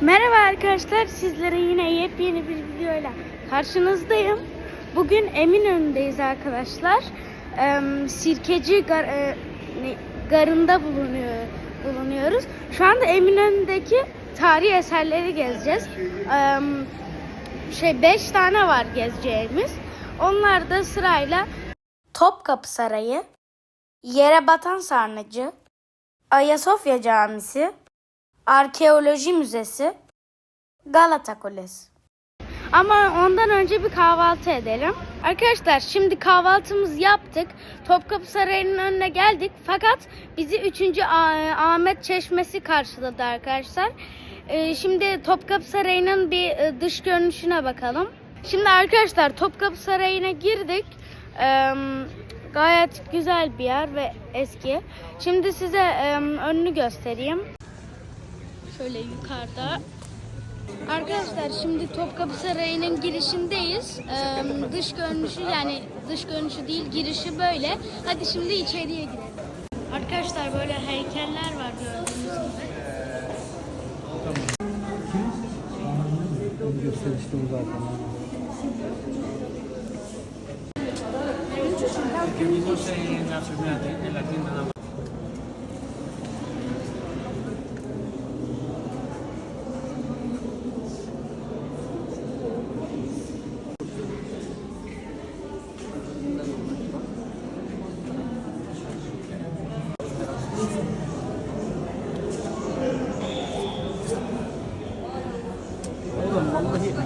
Merhaba arkadaşlar, sizlere yine yepyeni bir videoyla karşınızdayım. Bugün Eminönü'ndeyiz arkadaşlar. Ee, Sirkeci gar, e, garında bulunuyor bulunuyoruz. Şu anda Eminönü'ndeki tarihi eserleri gezeceğiz. Ee, şey 5 tane var gezeceğimiz. Onlar da sırayla Topkapı Sarayı, Yere Batan Sarnıcı, Ayasofya Camisi, Arkeoloji Müzesi, Galata Kulesi. Ama ondan önce bir kahvaltı edelim. Arkadaşlar şimdi kahvaltımızı yaptık. Topkapı Sarayı'nın önüne geldik. Fakat bizi 3. Ahmet Çeşmesi karşıladı arkadaşlar. Ee, şimdi Topkapı Sarayı'nın bir e, dış görünüşüne bakalım. Şimdi arkadaşlar Topkapı Sarayı'na girdik. Ee, gayet güzel bir yer ve eski. Şimdi size e, önünü göstereyim. Şöyle yukarıda. Arkadaşlar şimdi Topkapı Sarayı'nın girişindeyiz. Ee, dış görünüşü yani dış görünüşü değil girişi böyle. Hadi şimdi içeriye girelim. Arkadaşlar böyle heykeller var gördüğünüz gibi. Gösterişli bu zaten. Vimos en la primera en la tienda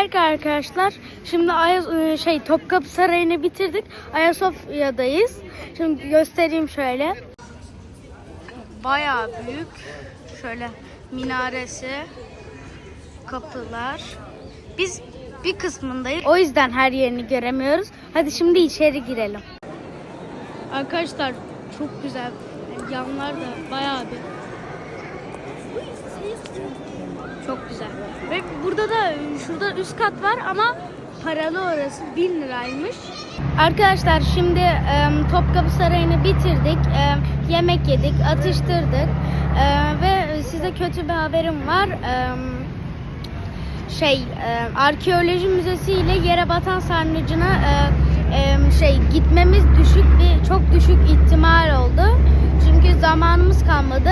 Evet arkadaşlar şimdi Ayas e, şey Topkapı Sarayı'nı bitirdik. Ayasofya'dayız. Şimdi göstereyim şöyle. Bayağı büyük. Şöyle minaresi, kapılar. Biz bir kısmındayız. O yüzden her yerini göremiyoruz. Hadi şimdi içeri girelim. Arkadaşlar çok güzel. Yanlar da bayağı bir Çok güzel. Ve burada da şurada üst kat var ama paralı orası 1000 liraymış. Arkadaşlar şimdi e, Topkapı Sarayı'nı bitirdik. E, yemek yedik, atıştırdık. E, ve size kötü bir haberim var. E, şey e, arkeoloji müzesi ile yere batan sarnıcına e, e, şey gitmemiz düşük bir çok düşük ihtimal oldu. Çünkü zamanımız kalmadı.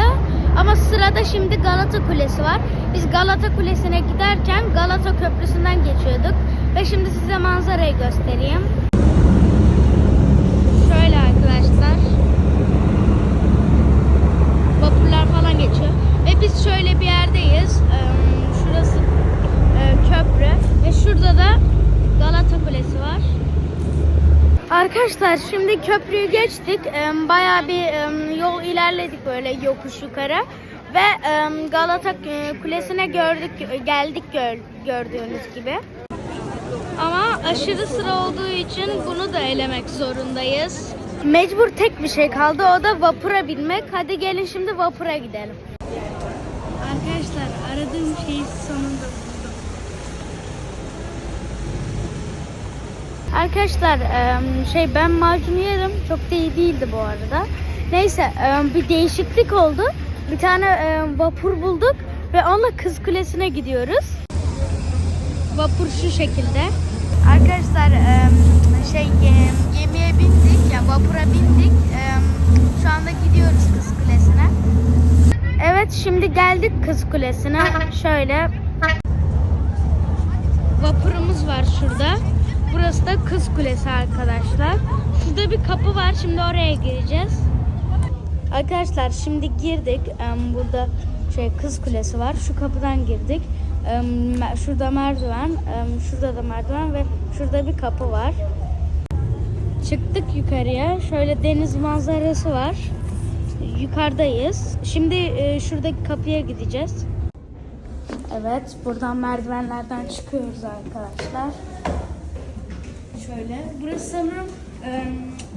Ama sırada şimdi Galata Kulesi var. Biz Galata Kulesi'ne giderken Galata Köprüsü'nden geçiyorduk. Ve şimdi size manzarayı göstereyim. Şöyle arkadaşlar. Vapurlar falan geçiyor. Ve biz şöyle bir yerdeyiz. Ee, Şurası e, köprü. Ve şurada da Galata Kulesi var. Arkadaşlar şimdi köprüyü geçtik. Bayağı bir yol ilerledik böyle yokuş yukarı. Ve Galata e, Kulesi'ne gördük, geldik gör- gördüğünüz gibi. Ama aşırı sıra olduğu için bunu da elemek zorundayız. Mecbur tek bir şey kaldı o da vapura binmek. Hadi gelin şimdi vapura gidelim. Arkadaşlar aradığım şeyi sonunda Arkadaşlar şey ben macunu yerim. Çok da iyi değildi bu arada. Neyse bir değişiklik oldu. Bir tane vapur bulduk ve onunla Kız Kulesi'ne gidiyoruz. Vapur şu şekilde. Arkadaşlar şey em, gemiye bindik ya vapura bindik. Şu anda gidiyoruz Kız Kulesi'ne. Evet şimdi geldik Kız Kulesi'ne. Şöyle vapurumuz var şurada. Burası da Kız Kulesi arkadaşlar. Şurada bir kapı var. Şimdi oraya gireceğiz. Arkadaşlar şimdi girdik. Burada şey Kız Kulesi var. Şu kapıdan girdik. Şurada merdiven, şurada da merdiven ve şurada bir kapı var. Çıktık yukarıya. Şöyle deniz manzarası var. Yukarıdayız. Şimdi e, şuradaki kapıya gideceğiz. Evet, buradan merdivenlerden çıkıyoruz arkadaşlar. Şöyle. Burası sanırım e,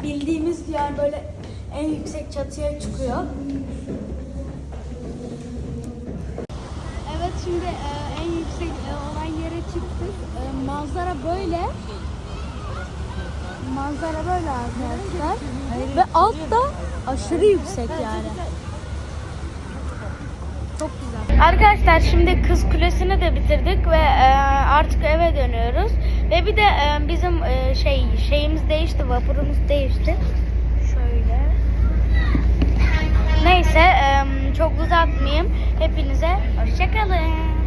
bildiğimiz yer böyle en yüksek çatıya çıkıyor. Evet şimdi e, en yüksek e, olan yere çıktık. E, manzara böyle. Manzara böyle arkadaşlar. Ve altta aşırı yüksek yani. Çok güzel. Arkadaşlar şimdi Kız Kulesi'ni de bitirdik ve e, artık eve dönüyoruz. Ve bir de e, bizim e, şey şeyimiz değişti, vapurumuz değişti. Şöyle. Neyse e, çok uzatmayayım. Hepinize hoşçakalın.